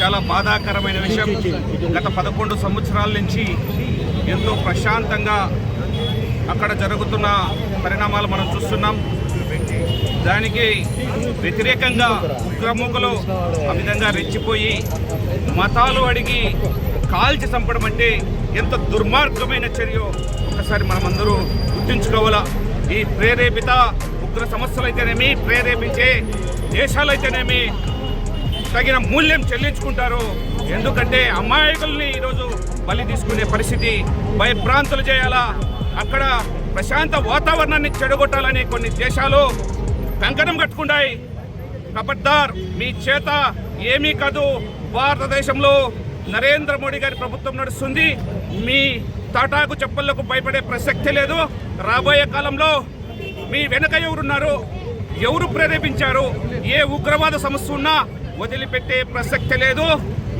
చాలా బాధాకరమైన విషయం. గత పదకొండు సంవత్సరాల నుంచి ఎంతో ప్రశాంతంగా అక్కడ జరుగుతున్న పరిణామాలు మనం చూస్తున్నాం. దానికి వ్యతిరేకంగా ఉగ్రముఖలు ఆ విధంగా రెచ్చిపోయి మతాలు అడిగి కాల్చి చంపడం అంటే ఎంత దుర్మార్గమైన చర్య ఒకసారి మనమందరూ గుర్తుంచుకోవాలా. ఈ ప్రేరేపిత ఉగ్ర అయితేనేమి ప్రేరేపించే దేశాలు అయితేనేమి తగిన మూల్యం చెల్లించుకుంటారు ఎందుకంటే అమాయకుల్ని ఈరోజు బలి తీసుకునే పరిస్థితి భయభ్రాంతులు చేయాలా? అక్కడ ప్రశాంత వాతావరణాన్ని చెడగొట్టాలని కొన్ని దేశాలు కంకణం కట్టుకుంటాయి. కబడ్దార్ మీ చేత ఏమీ కాదు. భారతదేశంలో నరేంద్ర మోడీ గారి ప్రభుత్వం నడుస్తుంది. మీ తాటాకు చెప్పలకు భయపడే ప్రసక్తి లేదు. రాబోయే కాలంలో మీ వెనక ఎవరున్నారు ఎవరు ప్రేరేపించారు ఏ ఉగ్రవాద సమస్య ఉన్నా వదిలిపెట్టే ప్రసక్తి లేదు.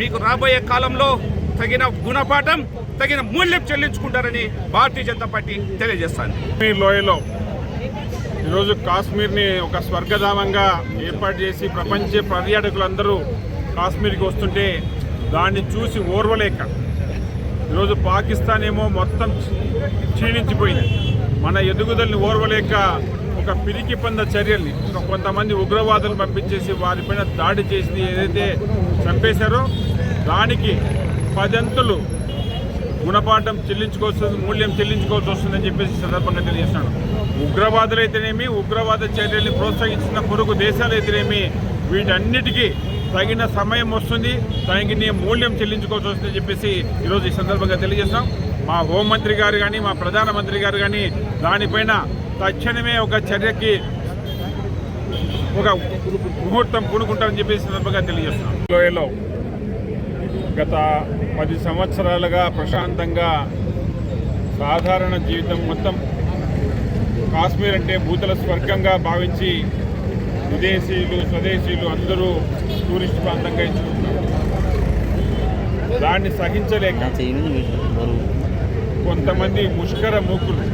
మీకు రాబోయే కాలంలో తగిన గుణపాఠం తగిన మూల్యం చెల్లించుకుంటారని భారతీయ జనతా పార్టీ తెలియజేస్తాను కాశ్మీర్ లోయలో ఈరోజు కాశ్మీర్ని ఒక స్వర్గధామంగా ఏర్పాటు చేసి ప్రపంచ పర్యాటకులందరూ కాశ్మీర్కి వస్తుంటే దాన్ని చూసి ఓర్వలేక ఈరోజు పాకిస్తాన్ ఏమో మొత్తం క్షీణించిపోయింది. మన ఎదుగుదలని ఓర్వలేక ఒక పిరికి పంద చర్యల్ని కొంతమంది ఉగ్రవాదులు పంపించేసి వారిపైన దాడి చేసి ఏదైతే చంపేశారో దానికి పదంతులు గుణపాఠం చెల్లించుకోవాల్సి మూల్యం చెల్లించుకోవాల్సి వస్తుందని చెప్పేసి సందర్భంగా తెలియజేస్తున్నాను. ఉగ్రవాదులు అయితేనేమి ఉగ్రవాద చర్యల్ని ప్రోత్సహించిన పొరుగు దేశాలు అయితేనేమి వీటన్నిటికీ తగిన సమయం వస్తుంది తగిన మూల్యం చెల్లించుకోవాల్సి వస్తుందని చెప్పేసి ఈరోజు ఈ సందర్భంగా తెలియజేస్తున్నాం. మా హోంమంత్రి గారు కానీ మా ప్రధానమంత్రి గారు కానీ దానిపైన తక్షణమే ఒక చర్యకి ఒక ముహూర్తం పూనుకుంటామని చెప్పేసి ఈ సందర్భంగా తెలియజేస్తున్నాం. లోయలో గత పది సంవత్సరాలుగా ప్రశాంతంగా సాధారణ జీవితం మొత్తం కాశ్మీర్ అంటే భూతల స్వర్గంగా భావించి విదేశీయులు స్వదేశీయులు అందరూ టూరిస్ట్ ప్రాంతంగా ఎంచుకుంటున్నారు. దాన్ని సహించలేక కొంతమంది ముష్కర మూకులు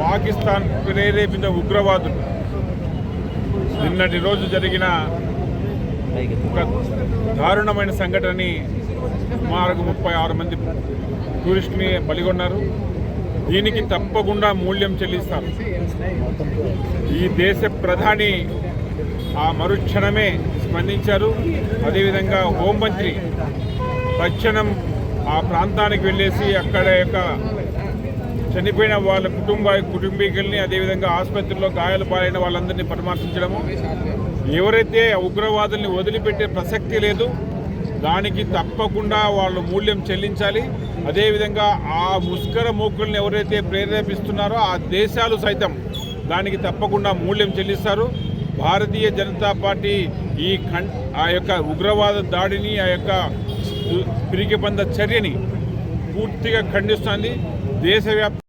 పాకిస్తాన్ ప్రేరేపిత ఉగ్రవాదులు. నిన్నటి రోజు జరిగిన ఒక దారుణమైన సంఘటనని సుమారుగా ముప్పై ఆరు మంది టూరిస్టుని బలిగొన్నారు. దీనికి తప్పకుండా మూల్యం చెల్లిస్తారు. ఈ దేశ ప్రధాని ఆ మరుక్షణమే స్పందించారు. అదేవిధంగా హోంమంత్రి తక్షణం ఆ ప్రాంతానికి వెళ్ళేసి అక్కడ యొక్క చనిపోయిన వాళ్ళ కుటుంబ కుటుంబీకుల్ని అదేవిధంగా ఆసుపత్రిలో గాయాలు పాలైన వాళ్ళందరినీ పరామర్శించడము. ఎవరైతే ఉగ్రవాదుల్ని వదిలిపెట్టే ప్రసక్తి లేదు దానికి తప్పకుండా వాళ్ళు మూల్యం చెల్లించాలి. అదేవిధంగా ఆ ముష్కర మూకుల్ని ఎవరైతే ప్రేరేపిస్తున్నారో ఆ దేశాలు సైతం దానికి తప్పకుండా మూల్యం చెల్లిస్తారు. భారతీయ జనతా పార్టీ ఈ కం ఆ యొక్క ఉగ్రవాద దాడిని ఆ యొక్క పిరికిబంద చర్యని పూర్తిగా ఖండిస్తోంది. దేశవ్యాప్త